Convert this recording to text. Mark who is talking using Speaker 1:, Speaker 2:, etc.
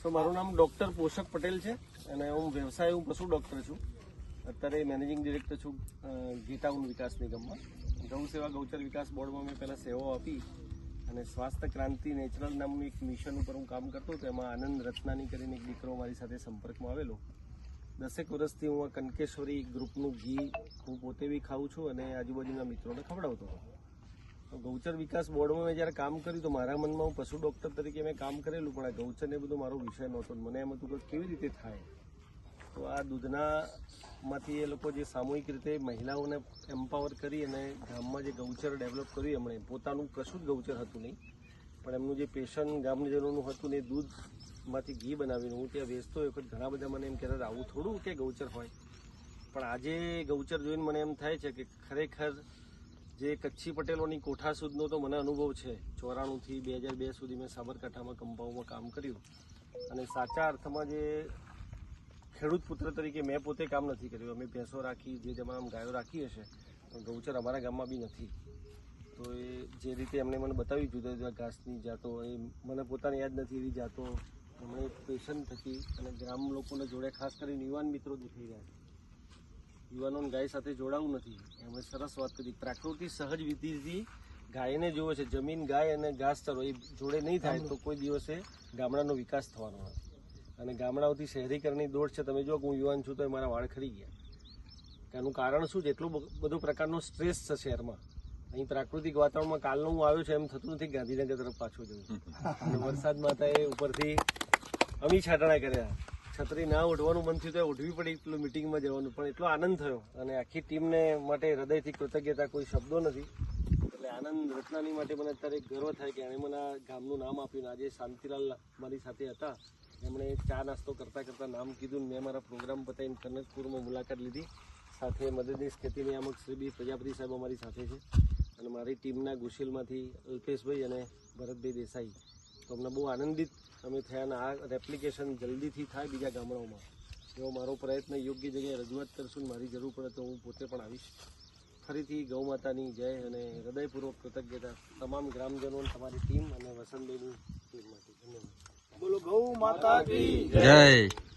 Speaker 1: સો મારું નામ ડૉક્ટર પોષક પટેલ છે અને હું વ્યવસાય, હું પશુ ડૉક્ટર છું. અત્યારે મેનેજિંગ ડિરેક્ટર છું ગીતાઉન વિકાસ નિગમમાં. ગૌ સેવા, ગૌચર વિકાસ બોર્ડમાં મેં પહેલાં સેવાઓ આપી અને સ્વાસ્થ્ય ક્રાંતિ નેચરલ નામનું એક મિશન ઉપર હું કામ કરતો હતો. એમાં આનંદ રત્નાની કરીને એક દીકરો મારી સાથે સંપર્કમાં આવેલો. દસેક વર્ષથી હું આ કનકેશ્વરી ગ્રુપનું ઘી હું પોતે બી ખાઉં છું અને આજુબાજુના મિત્રોને ખવડાવતો હતો. ગૌચર વિકાસ બોર્ડમાં મેં જ્યારે કામ કર્યું તો મારા મનમાં હું પશુ ડૉક્ટર તરીકે મેં કામ કરેલું, પણ આ ગૌચર ને બધું મારો વિષય નહોતો મને એમ હતું કે કેવી રીતે થાય? તો આ દૂધના માંથી એ લોકો જે સામૂહિક રીતે મહિલાઓને એમ્પાવર કરી અને ગામમાં જે ગૌચર ડેવલપ કર્યું એમણે, પોતાનું કશું જ ગૌચર હતું નહીં, પણ એમનું જે પેશન ગામજનોનું હતું ને એ દૂધમાંથી ઘી બનાવીને હું ત્યાં વેચતો એ વખત ઘણા બધા મને એમ કહેતા આવું થોડું કે ગૌચર હોય? પણ આજે ગૌચર જોઈને મને એમ થાય છે કે ખરેખર જે કચ્છી પટેલોની કોઠા સુધનો તો મને અનુભવ છે. ચોરાણુંથી બે હજાર બે સુધી મેં સાબરકાંઠામાં કંપાઉમાં કામ કર્યું અને સાચા અર્થમાં જે ખેડૂત પુત્ર તરીકે મેં પોતે કામ નથી કર્યું. અમે ભેંસો રાખી, જે જમાનામાં ગાયો રાખી હશે, પણ ગૌચર અમારા ગામમાં બી નથી. તો એ જે રીતે એમણે મને બતાવ્યું જુદા જુદા ઘાસની જાતો, એ મને પોતાને યાદ નથી એવી જાતો. એમણે પેશન થકી અને ગ્રામ લોકોને જોડે ખાસ કરીને યુવાન મિત્રો દેખાઈ રહ્યા છે. યુવાનોને ગાય સાથે જોડાવું નથી. એમણે સરસ વાત કરી. પ્રાકૃતિક સહજ વિધિથી ગાયને જોવે છે. જમીન, ગાય અને ઘાસચારો એ જોડે નહીં થાય તો કોઈ દિવસે ગામડાનો વિકાસ થવાનો નથી. અને ગામડાઓથી શહેરીકરણની દોડ છે. તમે જો હું યુવાન છું તો એ મારા વાળ ખરી ગયા. એનું કારણ શું છે? એટલું બધું પ્રકારનો સ્ટ્રેસ છે શહેરમાં. અહીં પ્રાકૃતિક વાતાવરણમાં કાલનો હું આવ્યો છું એમ થતું નથી. ગાંધીનગર તરફ પાછો જવું વરસાદ માતાએ ઉપરથી અમી છાંટણા કર્યા. છત્રી ના ઉઠવાનું મન થયું તો ઉઠવી પડી એટલું મિટિંગમાં જવાનું. પણ એટલો આનંદ થયો. અને આખી ટીમને માટે હૃદયથી કૃતજ્ઞતા કોઈ શબ્દો નથી. એટલે આનંદ રત્નાની માટે મને અત્યારે ગર્વ થાય કે એણે મને આ ગામનું નામ આપ્યું આજે શાંતિલાલ મારી સાથે હતા. એમણે ચા નાસ્તો કરતાં કરતાં નામ કીધું મેં મારા પ્રોગ્રામ પતાવીને કનકપુરમાં મુલાકાત લીધી. સાથે મદદનીશ ખેતી નિયામક શ્રી બી પ્રજાપતિ સાહેબ અમારી સાથે છે. અને મારી ટીમના ગુશીલમાંથી અલ્પેશભાઈ અને ભરતભાઈ દેસાઈ. તો અમને બહુ આનંદિત અમે થયા અને આ રેપ્લિકેશન જલ્દીથી થાય બીજા ગામડાઓમાં. એવો મારો પ્રયત્ન યોગ્ય જગ્યાએ રજૂઆત કરશું મારી જરૂર પડે તો હું પોતે પણ આવીશ. ફરીથી ગૌ માતાની જય અને હૃદયપૂર્વક કૃતજ્ઞતા તમામ ગ્રામજનો તમારી ટીમ અને વસંતભાઈની ટીમ માટે. ધન્યવાદ.
Speaker 2: બોલો ગૌ માતા
Speaker 3: જય.